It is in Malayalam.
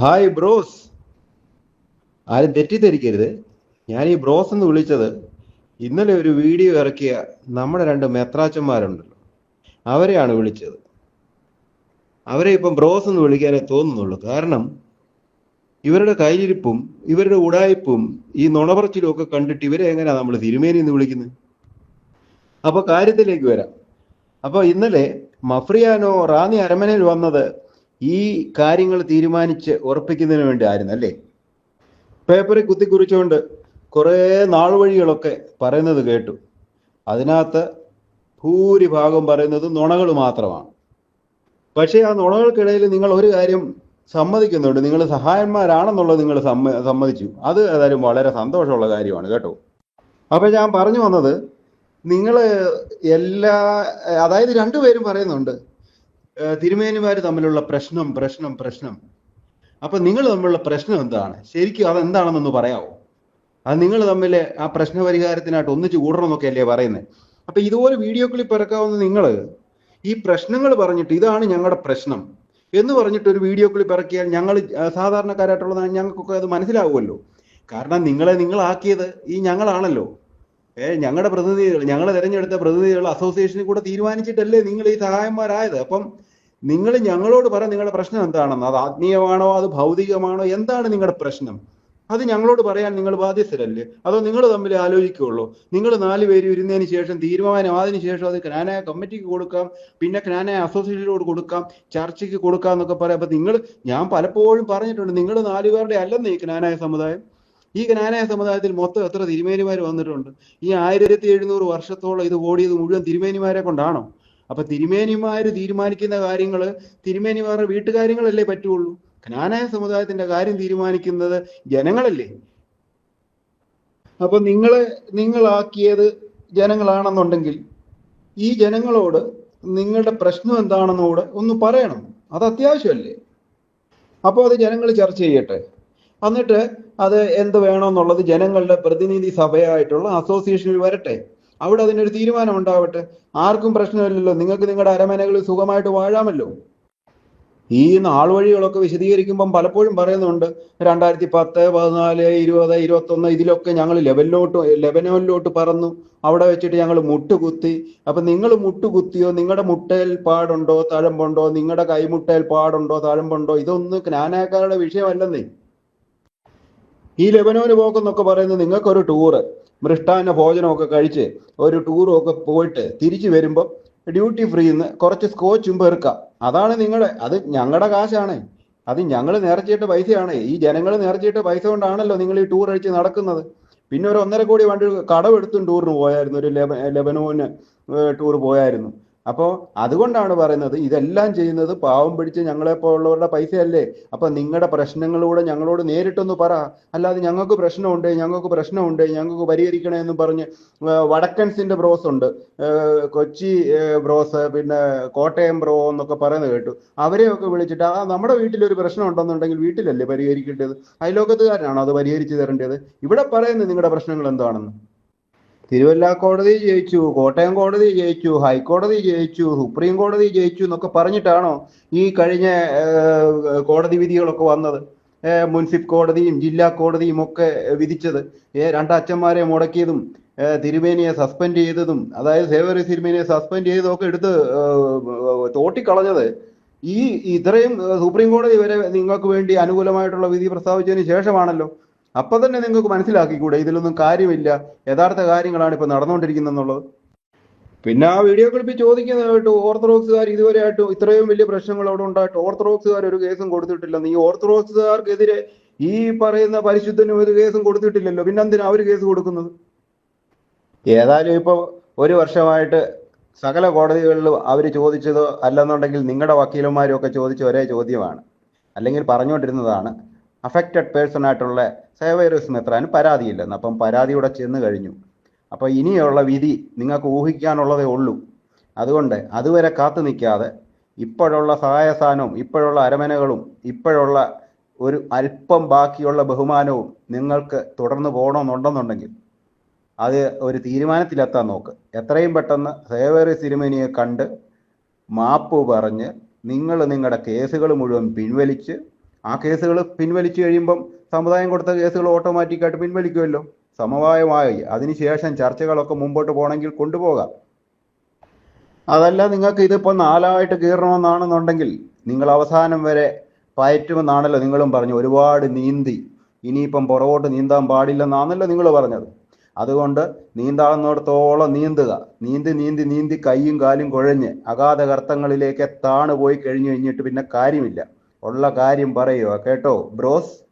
ഹായ് ബ്രോസ് ആരും തെറ്റിദ്ധരിക്കരുത്. ഞാൻ ഈ ബ്രോസ് എന്ന് വിളിച്ചത് ഇന്നലെ ഒരു വീഡിയോ ഇറക്കിയ നമ്മുടെ രണ്ട് മെത്രാച്ചന്മാരുണ്ടല്ലോ. അവരെയാണ് വിളിച്ചത്. അവരെ ഇപ്പം ബ്രോസ് എന്ന് വിളിക്കാനേ തോന്നുന്നുള്ളൂ. കാരണം ഇവരുടെ കയ്യിരിപ്പും ഇവരുടെ ഉടായ്പും ഈ നുണപറച്ചിലും ഒക്കെ കണ്ടിട്ട് ഇവരെ എങ്ങനെയാ നമ്മൾ തിരുമേനി എന്ന് വിളിക്കുന്നത്? അപ്പൊ കാര്യത്തിലേക്ക് വരാം. അപ്പൊ ഇന്നലെ മഫ്രിയാനോ റാന്നി അരമനയിൽ വന്നത് ഈ കാര്യങ്ങൾ തീരുമാനിച്ച് ഉറപ്പിക്കുന്നതിന് വേണ്ടി ആയിരുന്നു അല്ലേ? പേപ്പറിൽ കുത്തിക്കുറിച്ചുകൊണ്ട് കുറേ നാൾ വഴികളൊക്കെ പറയുന്നത് കേട്ടു. അതിനകത്ത് ഭൂരിഭാഗം പറയുന്നത് നുണകൾ മാത്രമാണ്. പക്ഷേ ആ നുണകൾക്കിടയിൽ നിങ്ങൾ ഒരു കാര്യം സമ്മതിക്കുന്നുണ്ട്. നിങ്ങൾ സഹായന്മാരാണെന്നുള്ളത് നിങ്ങൾ സമ്മ സമ്മതിച്ചു. അത് ഏതായാലും വളരെ സന്തോഷമുള്ള കാര്യമാണ് കേട്ടോ. അപ്പോൾ ഞാൻ പറഞ്ഞു വന്നത് നിങ്ങൾ എല്ലാ അതായത് രണ്ടുപേരും പറയുന്നുണ്ട് തിരുമേനിമാർ തമ്മിലുള്ള പ്രശ്നം പ്രശ്നം പ്രശ്നം. അപ്പൊ നിങ്ങൾ തമ്മിലുള്ള പ്രശ്നം എന്താണ്? ശരിക്കും അതെന്താണെന്നൊന്ന് പറയാമോ അത് നിങ്ങൾ തമ്മിൽ ആ പ്രശ്ന പരിഹാരത്തിനായിട്ട് ഒന്നിച്ച് കൂടണം എന്നൊക്കെ അല്ലേ പറയുന്നത് അപ്പൊ ഇതുപോലെ വീഡിയോ ക്ലിപ്പ് ഇറക്കാവുന്ന നിങ്ങൾ ഈ പ്രശ്നങ്ങൾ പറഞ്ഞിട്ട് ഇതാണ് ഞങ്ങളുടെ പ്രശ്നം എന്ന് പറഞ്ഞിട്ട് ഒരു വീഡിയോ ക്ലിപ്പ് ഇറക്കിയാൽ ഞങ്ങൾ സാധാരണക്കാരായിട്ടുള്ളതാണ് ഞങ്ങൾക്കൊക്കെ അത് മനസ്സിലാവുമല്ലോ. കാരണം നിങ്ങളെ നിങ്ങളാക്കിയത് ഈ ഞങ്ങളാണല്ലോ. ഏഹ് ഞങ്ങളുടെ പ്രതിനിധികൾ ഞങ്ങളെ തിരഞ്ഞെടുത്ത പ്രതിനിധികൾ അസോസിയേഷനിൽ കൂടെ തീരുമാനിച്ചിട്ടല്ലേ നിങ്ങൾ ഈ സഹായന്മാരായത്. അപ്പം നിങ്ങൾ ഞങ്ങളോട് പറ നിങ്ങളുടെ പ്രശ്നം എന്താണെന്ന്. അത് ആത്മീയമാണോ അത് ഭൗതികമാണോ എന്താണ് നിങ്ങളുടെ പ്രശ്നം? അത് ഞങ്ങളോട് പറയാൻ നിങ്ങൾ ബാധ്യസ്ഥരല്ലേ? അതോ നിങ്ങൾ തമ്മിൽ ആലോചിക്കുകയുള്ളൂ? നിങ്ങൾ നാല് പേര് ഇരുന്നതിന് ശേഷം തീരുമാനം അതിന് ശേഷം അത് ക്നാനായ കമ്മിറ്റിക്ക് കൊടുക്കാം പിന്നെ ക്നാനായ അസോസിയേഷനോട് കൊടുക്കാം ചർച്ചയ്ക്ക് കൊടുക്കാം എന്നൊക്കെ പറയാം. അപ്പൊ നിങ്ങൾ ഞാൻ പലപ്പോഴും പറഞ്ഞിട്ടുണ്ട് നിങ്ങൾ നാലുപേരുടെ അല്ലെന്ന് ഈ ക്നാനായ സമുദായം. ഈ ജ്ഞാനായ സമുദായത്തിൽ മൊത്തം എത്ര തിരുമേനിമാർ വന്നിട്ടുണ്ട്? ഈ ആയിരത്തി എഴുന്നൂറ് വർഷത്തോളം ഇത് ഓടിയത് മുഴുവൻ തിരുമേനിമാരെ കൊണ്ടാണോ? അപ്പൊ തിരുമേനിമാര് തീരുമാനിക്കുന്ന കാര്യങ്ങൾ തിരുമേനിമാരുടെ വീട്ടുകാര്യങ്ങളല്ലേ പറ്റുള്ളൂ? ജ്ഞാനായ സമുദായത്തിന്റെ കാര്യം തീരുമാനിക്കുന്നത് ജനങ്ങളല്ലേ? അപ്പൊ നിങ്ങളെ നിങ്ങളാക്കിയത് ജനങ്ങളാണെന്നുണ്ടെങ്കിൽ ഈ ജനങ്ങളോട് നിങ്ങളുടെ പ്രശ്നം എന്താണെന്നോട് ഒന്ന് പറയണം. അത് അത്യാവശ്യമല്ലേ? അപ്പോൾ അത് ജനങ്ങൾ ചർച്ച ചെയ്യട്ടെ. എന്നിട്ട് അത് എന്ത് വേണമെന്നുള്ളത് ജനങ്ങളുടെ പ്രതിനിധി സഭയായിട്ടുള്ള അസോസിയേഷനിൽ വരട്ടെ. അവിടെ അതിനൊരു തീരുമാനം ഉണ്ടാവട്ടെ. ആർക്കും പ്രശ്നമില്ലല്ലോ. നിങ്ങൾക്ക് നിങ്ങളുടെ അരമനകളിൽ സുഖമായിട്ട് വാഴാമല്ലോ. ഈ നാൾ വഴികളൊക്കെ വിശദീകരിക്കുമ്പം പലപ്പോഴും പറയുന്നുണ്ട് രണ്ടായിരത്തി പത്ത് പതിനാല് ഇരുപത് ഇരുപത്തൊന്ന് ഇതിലൊക്കെ ഞങ്ങൾ ലെവലിലോട്ട് ലെബനോനിലോട്ട് പറന്നു. അവിടെ വെച്ചിട്ട് ഞങ്ങൾ മുട്ടുകുത്തി. അപ്പൊ നിങ്ങൾ മുട്ടുകുത്തിയോ നിങ്ങളുടെ മുട്ടയിൽ പാടുണ്ടോ തഴമ്പുണ്ടോ നിങ്ങളുടെ കൈമുട്ടയിൽ പാടുണ്ടോ തഴമ്പുണ്ടോ ഇതൊന്നും ജ്ഞാനാക്കാരുടെ വിഷയമല്ലെന്നേ. ഈ ലെബനോന് പോക്കെന്നൊക്കെ പറയുന്നത് നിങ്ങൾക്കൊരു ടൂറ്. മൃഷ്ടാന്ന ഭോജനമൊക്കെ കഴിച്ച് ഒരു ടൂറും ഒക്കെ പോയിട്ട് തിരിച്ചു വരുമ്പോൾ ഡ്യൂട്ടി ഫ്രീന്ന് കുറച്ച് സ്കോച്ചും പെറുക്കാം. അതാണ് നിങ്ങളെ അത് ഞങ്ങളുടെ കാശാണ്. അത് ഞങ്ങൾ നേർച്ചയിട്ട് പൈസയാണ്. ഈ ജനങ്ങൾ നേർച്ചയിട്ട് പൈസ കൊണ്ടാണല്ലോ നിങ്ങൾ ഈ ടൂർ അഴിച്ച് നടക്കുന്നത്. പിന്നെ ഒരു ഒന്നര കോടി വണ്ടി കടമെടുത്തും ടൂറിന് പോയായിരുന്നു. ഒരു ലെബ ലെബനോന് ടൂർ പോയായിരുന്നു. അപ്പോൾ അതുകൊണ്ടാണ് പറയുന്നത് ഇതെല്ലാം ചെയ്യുന്നത് പാവം പിടിച്ച് ഞങ്ങളെ പോലുള്ളവരുടെ പൈസയല്ലേ? അപ്പൊ നിങ്ങളുടെ പ്രശ്നങ്ങളൂടെ ഞങ്ങളോട് നേരിട്ടൊന്ന് പറ. അല്ലാതെ ഞങ്ങൾക്ക് പ്രശ്നമുണ്ട് ഞങ്ങൾക്ക് പ്രശ്നമുണ്ട് ഞങ്ങൾക്ക് പരിഹരിക്കണേ എന്ന് പറഞ്ഞ് വടക്കൻസിന്റെ ബ്രോസ് ഉണ്ട്. കൊച്ചി ബ്രോസ് പിന്നെ കോട്ടയം ബ്രോ എന്നൊക്കെ പറയുന്നത് കേട്ടു. അവരെയൊക്കെ വിളിച്ചിട്ട് ആ നമ്മുടെ വീട്ടിലൊരു പ്രശ്നം ഉണ്ടെന്നുണ്ടെങ്കിൽ വീട്ടിലല്ലേ പരിഹരിക്കേണ്ടത്? അയലോകത്തുകാരനാണോ അത് പരിഹരിച്ചു തരേണ്ടത്? ഇവിടെ പറയുന്നത് നിങ്ങളുടെ പ്രശ്നങ്ങൾ എന്താണെന്ന്. തിരുവല്ല കോടതി ജയിച്ചു കോട്ടയം കോടതി ജയിച്ചു ഹൈക്കോടതി ജയിച്ചു സുപ്രീം കോടതി ജയിച്ചു എന്നൊക്കെ പറഞ്ഞിട്ടാണോ ഈ കഴിഞ്ഞ കോടതി വിധികളൊക്കെ വന്നത്? മുൻസിഫ് കോടതിയും ജില്ലാ കോടതിയും ഒക്കെ വിധിച്ചത്. രണ്ടച്ഛന്മാരെ മുടക്കിയതും തിരുമേനിയെ സസ്പെൻഡ് ചെയ്തതും അതായത് സേവറി തിരുമേനിയെ സസ്പെൻഡ് ചെയ്തതും ഒക്കെ എടുത്ത് തോട്ടിക്കളഞ്ഞത്. ഈ ഇത്രയും സുപ്രീം കോടതി വരെ നിങ്ങൾക്ക് വേണ്ടി അനുകൂലമായിട്ടുള്ള വിധി പ്രസ്താവിച്ചതിന് ശേഷമാണല്ലോ അപ്പൊ തന്നെ നിങ്ങൾക്ക് മനസ്സിലാക്കിക്കൂടെ? ഇതിലൊന്നും കാര്യമില്ല. യഥാർത്ഥ കാര്യങ്ങളാണ് ഇപ്പൊ നടന്നുകൊണ്ടിരിക്കുന്നെന്നുള്ളത് പിന്നെ ആ വീഡിയോ ക്ലിപ്പിൽ കേട്ടു ഓർത്തഡോക്സുകാർ ഇതുവരെ ആയിട്ടും ഇത്രയും വലിയ പ്രശ്നങ്ങൾ അവിടെ ഉണ്ടായിട്ട് ഓർത്തഡോക്സുകാർ ഒരു കേസും കൊടുത്തിട്ടില്ല. നീ ഓർത്തഡോക്സുകാർക്കെതിരെ ഈ പറയുന്ന പരിശുദ്ധനും ഒരു കേസും കൊടുത്തിട്ടില്ലല്ലോ. പിന്നെ എന്തിനാ അവർ കേസ് കൊടുക്കുന്നത്? ഏതായാലും ഇപ്പൊ ഒരു വർഷമായിട്ട് സകല കോടതികളിലും അവർ ചോദിച്ചതോ അല്ലെന്നുണ്ടെങ്കിൽ നിങ്ങളുടെ വക്കീലന്മാരും ഒക്കെ ചോദിച്ച ഒരേ ചോദ്യമാണ്. അല്ലെങ്കിൽ പറഞ്ഞുകൊണ്ടിരുന്നതാണ് അഫക്റ്റഡ് പേഴ്സൺ ആയിട്ടുള്ള സേവയറസ് മെത്രാന് പരാതിയില്ലെന്ന്. അപ്പം പരാതിയുടെ ചെന്ന് കഴിഞ്ഞു. അപ്പോൾ ഇനിയുള്ള വിധി നിങ്ങൾക്ക് ഊഹിക്കാനുള്ളതേ ഉള്ളൂ. അതുകൊണ്ട് അതുവരെ കാത്തു നിൽക്കാതെ ഇപ്പോഴുള്ള സഹായസ്ഥാനവും ഇപ്പോഴുള്ള അരമനകളും ഇപ്പോഴുള്ള ഒരു അല്പം ബാക്കിയുള്ള ബഹുമാനവും നിങ്ങൾക്ക് തുടർന്ന് പോകണമെന്നുണ്ടെന്നുണ്ടെങ്കിൽ അത് ഒരു തീരുമാനത്തിലെത്താൻ നോക്ക്. എത്രയും പെട്ടെന്ന് സേവേറി സിനിമനിയെ കണ്ട് മാപ്പ് പറഞ്ഞ് നിങ്ങൾ നിങ്ങളുടെ കേസുകൾ മുഴുവൻ പിൻവലിച്ച് ആ കേസുകൾ പിൻവലിച്ചു കഴിയുമ്പം സമുദായം കൊടുത്ത കേസുകൾ ഓട്ടോമാറ്റിക്കായിട്ട് പിൻവലിക്കുമല്ലോ. സമവായമായി. അതിനുശേഷം ചർച്ചകളൊക്കെ മുമ്പോട്ട് പോകണമെങ്കിൽ കൊണ്ടുപോകാം. അതല്ല നിങ്ങൾക്ക് ഇതിപ്പോൾ നാലായിട്ട് കീറണമെന്നാണെന്നുണ്ടെങ്കിൽ നിങ്ങൾ അവസാനം വരെ പയറ്റുമെന്നാണല്ലോ നിങ്ങളും പറഞ്ഞു. ഒരുപാട് നീന്തി. ഇനിയിപ്പം പുറകോട്ട് നീന്താൻ പാടില്ലെന്നാണല്ലോ നിങ്ങൾ പറഞ്ഞത്. അതുകൊണ്ട് നീന്താവുന്നിടത്തോളം നീന്തുക. നീന്തി നീന്തി നീന്തി കൈയും കാലും കുഴഞ്ഞ് അഗാധ ഗർത്തങ്ങളിലേക്ക് താണ് പോയി കഴിഞ്ഞു കഴിഞ്ഞിട്ട് പിന്നെ കാര്യമില്ല. ഉള്ള കാര്യം പറയുക കേട്ടോ ബ്രോസ്?